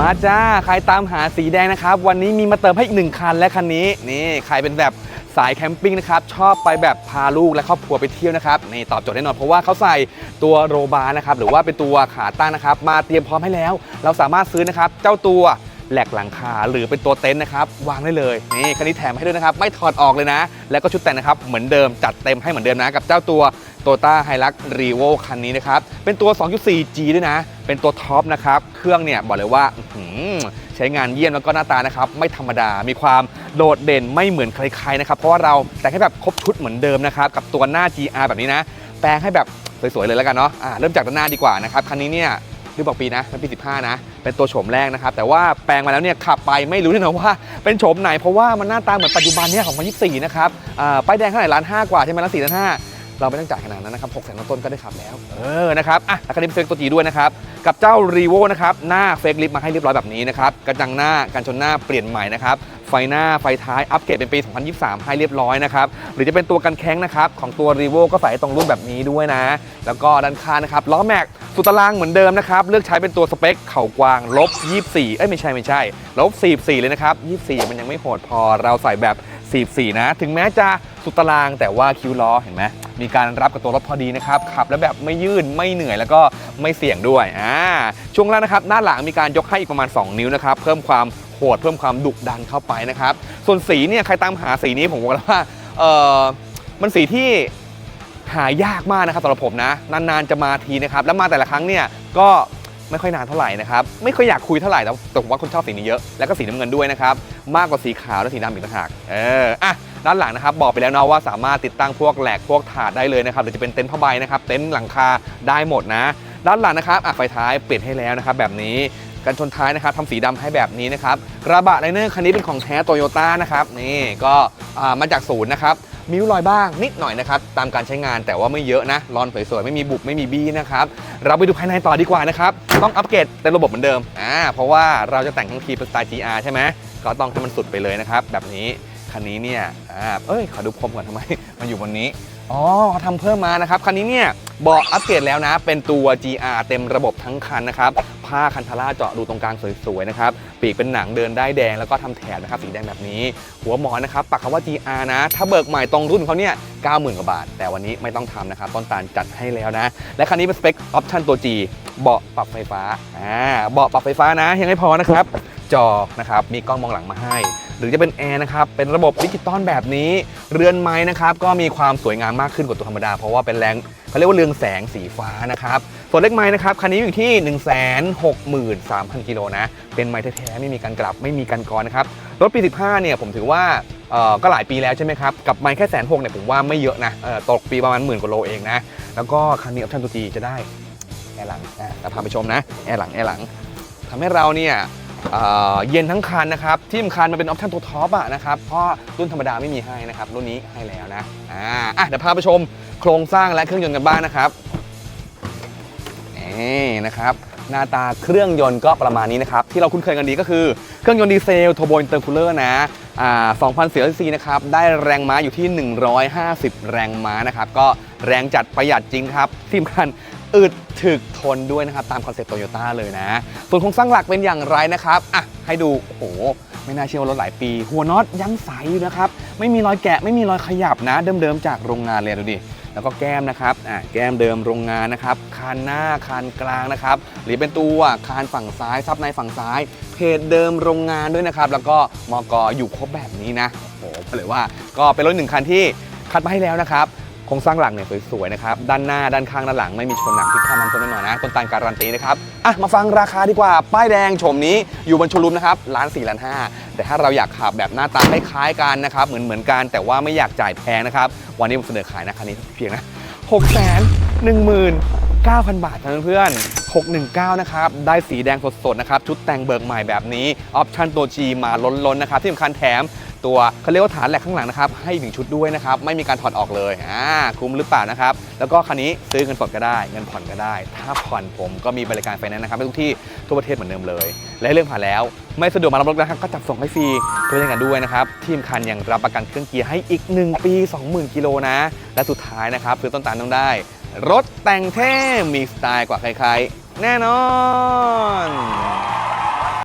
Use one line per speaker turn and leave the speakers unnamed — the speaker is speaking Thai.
มาจ้า ใครตามหาสีแดงนะครับ วันนี้มีมาเติมให้อีกหนึ่งคันและคันนี้ นี่ใครเป็นแบบสายแคมปิ้งนะครับ ชอบไปแบบพาลูกและครอบครัวไปเที่ยวนะครับนี่ตอบโจทย์แน่นอนเพราะว่าเขาใส่ตัวโรบาร์นะครับ หรือว่าเป็นตัวขาตั้งนะครับ มาเตรียมพร้อมให้แล้ว เราสามารถซื้อนะครับ เจ้าตัวแหลกหลังคาหรือเป็นตัวเต็นท์นะครับ วางได้เลย นี่คันนี้แถมให้ด้วยนะครับ ไม่ถอดออกเลยนะ แล้วก็ชุดแต่งนะครับเหมือนเดิมจัดเต็มให้เหมือนเดิมนะกับเจ้าตัว โตต้าไฮรักรีโวคันนี้นะครับ เป็นตัว 2.4G ด้วยนะ เป็นตัวท็อปนะครับ เครื่องเนี่ยบอกเลยว่าใช้งานเยี่ยมแล้วก็หน้าตานะครับ ไม่ธรรมดา มีความโดดเด่นไม่เหมือนใครๆนะครับ เพราะว่าเราแต่งให้แบบครบชุดเหมือนเดิมนะครับ กับตัวหน้า GR แบบนี้นะ แปลงให้แบบสวยๆเลยแล้วกันเนาะอ่าเริ่มจากด้านหน้าดีกว่านะครับ คันนี้เนี่ยรีบบอกปีนะมันปี15 นะ เป็นตัวโฉมแรกนะครับ แต่ว่าแปลงมาแล้วเนี่ยขับไปไม่รู้แน่นอนว่าเป็นโฉมไหน เพราะว่ามันหน้าตาเหมือนปัจจุบันเนี่ยของ2024 นะครับอ่าป้ายแดงเท่าไหร่ล้านห้ากว่าใช่ไหมล้านสี่ล้านห้า เราไม่ต้องจ่ายขนาดนั้นนะครับ6แสนต้นก็ได้ขับแล้ว เออ นะครับ อะแล้วคันนี้เป็นเฟกตัวจีด้วยนะครับ กับเจ้า r ีโวนะครับ หน้าเฟกลิฟมาให้เรียบร้อยแบบนี้นะครับ กระจังหน้า กันชนหน้าเปลี่ยนใหม่นะครับ ไฟหน้า ไฟท้าย อัปเกรดเป็นปี 2023 ให้เรียบร้อยนะครับ หรือจะเป็นตัวกันแข้งนะครับ ของตัว r ีโวก็ใส่ตรงรุ่นแบบนี้ด้วยนะ แล้วก็ด้านข้างนะครับ ล้อแม็กสุดตารางเหมือนเดิมนะครับ เลือกใช้เป็นตัวสเปคเข่ากวางลบ 24 เอ้ยไม่ใช่ไม่ใช่ ลบ 44 เลยนะครับ 24 มันยังไม่โหดพอ เราใส่แบบ 44 นะ ถึงแม้จะสุดตารางแต่ว่าคิ้วล้อเห็นไหม มีการรับกับตัวรถพอดีนะครับขับแล้วแบบไม่ยืดไม่เหนื่อยแล้วก็ไม่เสี่ยงด้วยอ่าช่วงล่างนะครับด้าหลังมีการยกให้อีกประมาณ 2 นิ้วนะครับเพิ่มความโหดเพิ่มความดุดันเข้าไปนะครับ ส่วนสีเนี่ยใครตามหาสีนี้ผมบอกแล้วว่าเออมันสีที่หายากมากนะครับสำหรับผมนะ นานๆจะมาทีนะครับ แล้วมาแต่ละครั้งเนี่ยก็ไม่ค่อยนานเท่าไหร่นะครับ ไม่ค่อยอยากคุยเท่าไหร่แต่ผมว่าคนชอบสีนี้เยอะ แล้วก็สีน้ำเงินด้วยนะครับ มากกว่าสีขาวและสีดำอีกต่างหากเอออะ ด้านหลังนะครับบอกไปแล้วเนาะว่าสามารถติดตั้งพวกแหลกพวกถาดได้เลยนะครับหรือจะเป็นเต็นท์ผ้าใบนะครับเต็นท์หลังคาได้หมดนะ ด้านหลังนะครับอะไฟท้ายเปลี่ยนให้แล้วนะครับแบบนี้กันชนท้ายนะครับทำสีดำให้แบบนี้นะครับกระบะไลเนอร์คันนี้เป็นของแท้โตโยต้านะครับนี่ก็อ่ามาจากศูนย์นะครับมีรอยบ้างนิดหน่อยนะครับตามการใช้งานแต่ว่าไม่เยอะนะรอนสวยๆไม่มีบุบไม่มีบี้นะครับเราไปดูภายในต่อดีกว่านะครับต้องอัปเกรดเต็มระบบเหมือนเดิมอ่าเพราะว่าเราจะแต่งทั้งทีเป็นสไตล์ GR ใช่ไหมก็ต้องให้มันสุดไปเลยนะครับแบบนี้ คันนี้เนี่ยอ่าเอ้ย ขอดูพรมก่อนทำไม มันอยู่บนนี้ อ๋อทำเพิ่มมานะครับ คันนี้เนี่ยเบาะอัปเกรดแล้วนะ เป็นตัว GR เต็มระบบทั้งคันนะครับ ผ้าคันธาร่าเจาะรูตรงกลางสวยๆนะครับ ปีกเป็นหนังเดินได้แดงแล้วก็ทำแถบนะครับสีแดงแบบนี้ หัวหมอนนะครับปักคำว่า GR นะ ถ้าเบิกใหม่ตรงรุ่นเขาเนี่ย90,000กว่าบาท แต่วันนี้ไม่ต้องทำนะครับ ต้นตาลจัดให้แล้วนะ และคันนี้เป็นสเปคออปชั่นตัว G เบาะปรับไฟฟ้า อ่า เบาะปรับไฟฟ้านะ ยังไม่พอนะครับ จอนะครับ มีกล้องมองหลังมาให้ หรือจะเป็นแอร์นะครับเป็นระบบดิจิตอลแบบนี้ เรือนไม้นะครับก็มีความสวยงามมากขึ้นกว่าตัวธรรมดา เพราะว่าเป็นแรงเขาเรียกว่าเรืองแสงสีฟ้านะครับส่วนเล็กไม้นะครับคันนี้อยู่ที่ 1 6 3 0 0 0กิโลนะเป็นไม้แท้ๆไม่มีการกลับไม่มีการกรอนะครับรถปี 15 เนี่ยผมถือว่าเออก็หลายปีแล้วใช่ไหมครับ กับไม้แค่แสนหกเนี่ยผมว่าไม่เยอะนะตกปีประมาณหมื่นกว่าโลเองนะ แล้วก็คันนี้ออปชั่นตัวจีจะได้แอร์หลังอะเราพาไปชมนะ แอร์หลังแอร์หลังทำให้เราเนี่ย เเย็นทั้งคันนะครับที่สำคัญมันเป็นออปชั่นตัวท็อปอะนะครับเพราะรุ่นธรรมดาไม่มีให้นะครับรุ่นนี้ให้แล้วนะอ่าอะเดี๋ยวพาไปชมโครงสร้างและเครื่องยนต์กันบ้างนะครับนี่นะครับหน้าตาเครื่องยนต์ก็ประมาณนี้นะครับ ที่เราคุ้นเคยกันดีก็คือ เครื่องยนต์ดีเซลโทโบอินเตอร์คูลเลอร์นะอ่า2,000ซีซีนะครับ ได้แรงม้าอยู่ที่ 150 แรงม้านะครับ ก็แรงจัดประหยัดจริงครับที่สำคัญ อึดถึกทนด้วยนะครับ ตามคอนเซ็ปต์โตโยต้าเลยนะ ส่วนโครงสร้างหลักเป็นอย่างไรนะครับอะให้ดูโอ้โหไม่น่าเชื่อว่ารถหลายปี หัวน็อตยังใสอยู่นะครับ ไม่มีรอยแกะไม่มีรอยขยับนะเดิมๆจากโรงงานเลยดูดิแล้วก็แก้มนะครับอะแก้มเดิมโรงงานนะครับคานหน้าคานกลางนะครับหรือเป็นตัวคานฝั่งซ้ายซับในฝั่งซ้าย เพจเดิมโรงงานด้วยนะครับแล้วก็มอกอยู่ครบแบบนี้นะโอ้โหเลยว่าก็เป็นรถหนึ่งคันที่คัดมาให้แล้วนะครับ โครงสร้างหลังเนี่ยสวยๆนะครับ ด้านหน้าด้านข้างด้านหลังไม่มีชนหนักที่ข้ามน้ำต้นแน่นอนนะต้นตาลการันตีนะครับ อะ มาฟังราคาดีกว่า ป้ายแดงโฉมนี้อยู่บนชว์รูมนะครับล้านสี่ล้านห้าแต่ถ้าเราอยากขับแบบหน้าตาคล้ายๆกันนะครับเหมือนเหมือนกันแต่ว่าไม่อยากจ่ายแพงนะครับวันนี้ผมเสนอขายนะคันนี้เพียงนะหกแสนหนึ่งหมื่นเก้าพันบาทเท่านั้นเพื่อน619 นะครับ ได้สีแดงสดๆ นะครับ ชุดแต่งเบิกใหม่แบบนี้ ออปชั่นตัว G มาล้นๆ นะครับ ที่สำคัญแถม ตัวเขาเรียกว่าฐานแหลกข้างหลังนะครับให้อีกหนึ่งชุดด้วยนะครับไม่มีการถอดออกเลยอ่าคุ้มหรือเปล่านะครับแล้วก็คันนี้ซื้อเงินสดก็ได้เงินผ่อนก็ได้ ถ้าผ่อนผมก็มีบริการไฟแนนซ์นะครับทุกที่ทั่วประเทศเหมือนเดิมเลย และเรื่องผ่านแล้ว ไม่สะดวกมารับรถนะครับก็จัดส่งให้ฟรีตัวอย่างกันด้วยนะครับที่สำคัญยังรับประกันเครื่องเกียร์ให้อีก 1 ปี 20,000กิโลนะและสุดท้ายนะครับซื้อต้นตาลต้องได้ รถแต่งเท่มีสไตล์กว่าใครๆ แน่นอน